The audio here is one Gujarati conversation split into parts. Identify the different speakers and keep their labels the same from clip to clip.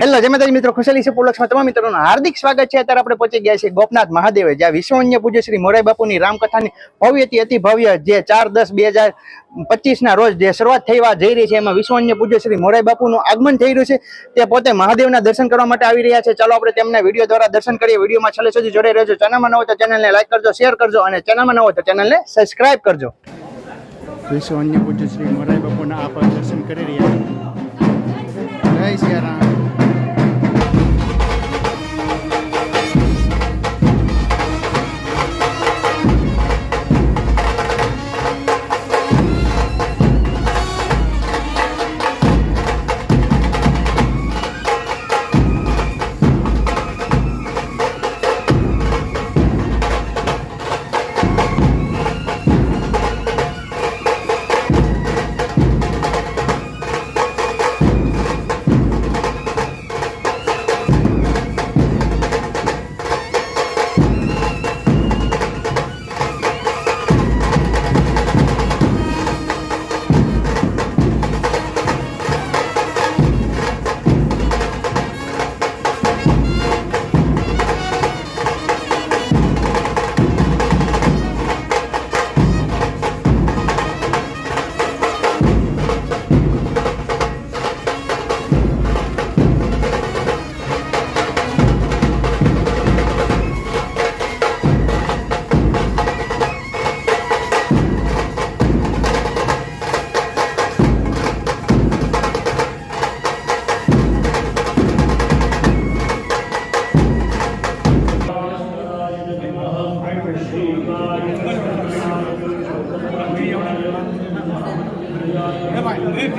Speaker 1: નમસ્કાર જય માતાજી મિત્રો. ખુશાલી છે પોલક્ષમાં તમામ મિત્રોનું હાર્દિક સ્વાગત છે. અત્યારે આપણે પહોંચી ગયા છીએ ગોપનાથ મહાદેવે, જ્યાં વિશ્વન્ય પૂજ્ય શ્રી મોરાઈ બાપુની રામકથાની ભવ્યથી અતિ ભવ્ય જે ચાર દસ બે હજાર પચીસના રોજ જે શરૂઆત થવા જઈ રહી છે, એમાં વિશ્વન્ય પૂજ્ય શ્રી મોરાઈ બાપુનું આગમન થઈ રહ્યું છે. તે પોતે મહાદેવના દર્શન કરવા માટે આવી રહ્યા છે. ચાલો આપણે તેમના વીડિયો દ્વારા દર્શન કરીએ. વિડીયોમાં છેલ્લે સુધી જોડાઈ રહેજો. ચેનલમાં ન હોય તો ચેનલને લાઈક કરજો, શેર કરજો અને ચેનલમાં ન હોય તો ચેનલને સબસ્ક્રાઇબ કરજો. વિશ્વન્ય પૂજ્ય શ્રી મોરાઈ બાપુના આપ દર્શન કરી રહ્યા જય
Speaker 2: રામચંદ્ર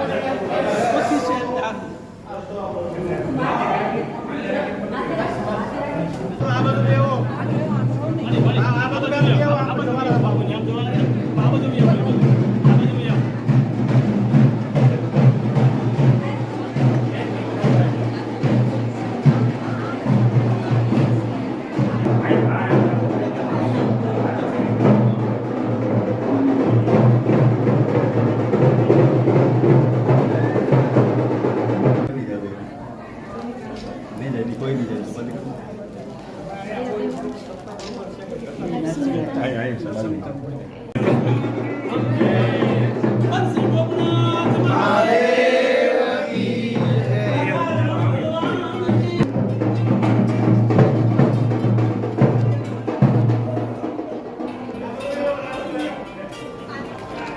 Speaker 1: Oficial.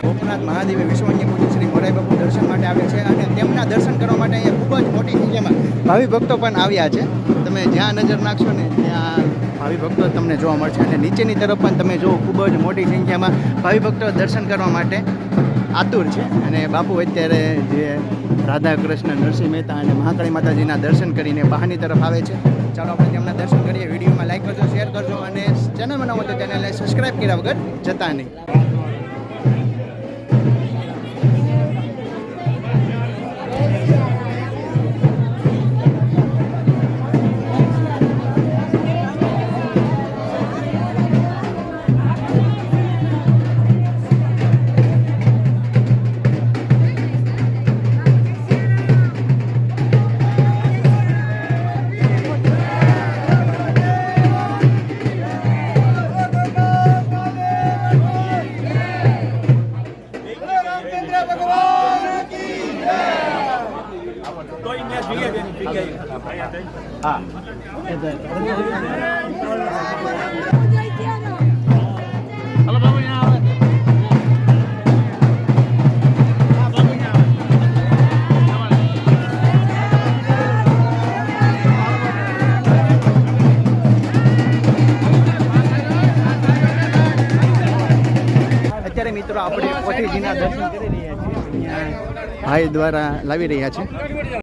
Speaker 1: ગોપનાથ મહાદેવે વિશ્વન્ય પૂજ્ય શ્રી મોરાઈ બાપુ દર્શન માટે આવે છે અને તેમના દર્શન કરવા માટે અહીંયા ખૂબ જ મોટી સંખ્યામાં ભાવિ ભક્તો પણ આવ્યા છે. તમે જ્યાં નજર નાખશો ને ત્યાં ભાવિ ભક્તો તમને જોવા મળશે અને નીચેની તરફ પણ તમે જુઓ ખૂબ જ મોટી સંખ્યામાં ભાવિ ભક્તો દર્શન કરવા માટે આતુર છે અને બાપુ અત્યારે જે રાધા કૃષ્ણ નરસિંહ મહેતા અને મહાકાળી માતાજીના દર્શન કરીને બહારની તરફ આવે છે. ચાલો આપણે તેમના દર્શન કરીએ. વિડીયોમાં લાઈક કરજો શેર કરજો અને ચેનલ બનાવો તો ચેનલને સબસ્ક્રાઈબ કર્યા વગર જતા નહીં. અત્યારે મિત્રો આપણે પોથીજીના દર્શન કરી રહ્યા છીએ. ભાઈ દ્વારા લાવી રહ્યા છે.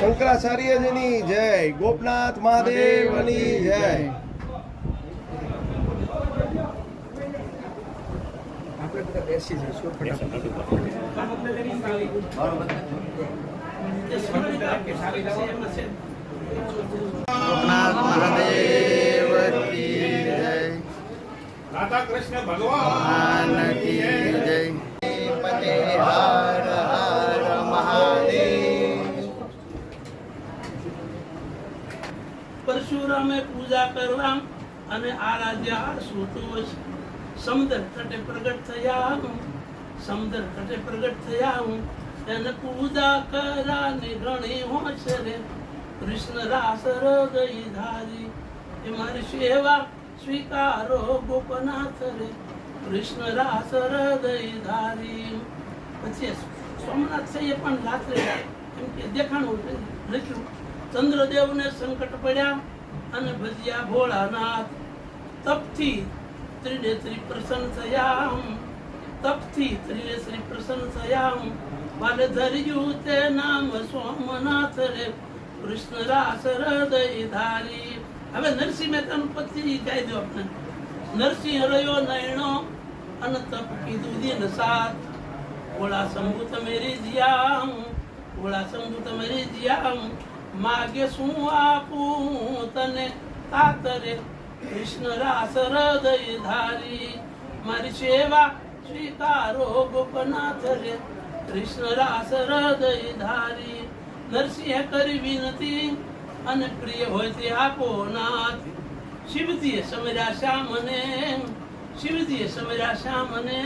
Speaker 2: શંકરાચાર્યજીની જય. ગોપનાથ મહાદેવની જય.
Speaker 1: ગોપનાથ મહાદેવ જય.
Speaker 3: રાધા કૃષ્ણ ભગવાન
Speaker 1: ભગવાન જય. પતે હાર હર
Speaker 4: પરશુરામે પૂજા કરવા અને આરાધ્યા સુતોષ સમુદ્ર તટે પ્રગટ થયા હું, સમુદ્ર તટે પ્રગટ થયા હું, એને પૂજા કરાને ગણી હોશ રે. કૃષ્ણ રાસ હૃદય ધારી, એ મારી સેવા સ્વીકારો ગોપનાથ રે. કૃષ્ણ રાસ હૃદય ધારી. પછી સોમનાથ છે પણ રાત્રે એમ કે દેખાણું લખ્યું, ચંદ્રદેવને સંકટ પડ્યા. અને ભજ્યા ભોળાનાથ. તપથી ત્રિને ત્રી પ્રસન્ન થયા તપથી ત્રિને શ્રી પ્રસન્ન થયા બાલે ધર્યું તે નામ સોમનાથ રે. કૃષ્ણ રાસ હૃદય ધારી. હવે નરસિંહ મહેતાનું પતિ કહી દો આપણે. નરસિંહ રહ્યો નયણો અને તપ કીધું દિન સાથ ભોળા શંભુ તમે રીજ્યા ભોળા શંભુ તમે રીઝ્યા માગે શું આપું તને? તાતરે કૃષ્ણ રાસ હૃદય ધારી, મારી સેવા સ્વીકારો ગોપનાથ રે કૃષ્ણ રાસ હૃદય ધારી, નરસિંહ કરી વિનતી અને પ્રિય હોય તે આપો નાથ. શિવજીએ સમર્યા શ્યામને, શિવજીએ સમર્યા શ્યામને.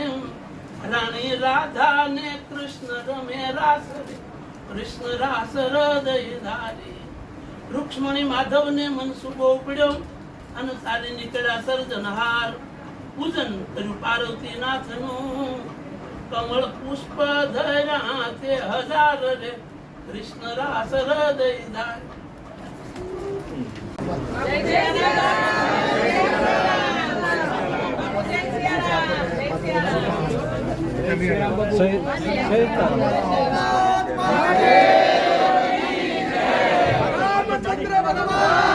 Speaker 4: રાણી રાધા ને કૃષ્ણ રમે રાસ રે. કૃષ્ણ રાસ હૃદય ધારી રૂક્ષ્મણી માધવ ને મનસુબો ઉપડ્યો અને તારે નીકળ્યા સર્જનહાર પૂજન કર્યું પાર્વતી નાથનું કમળ પુષ્પ ધર્યા તે હજાર રે કૃષ્ણ રાસ હૃદય ધારી
Speaker 2: ராமச்சந்திர பகவான்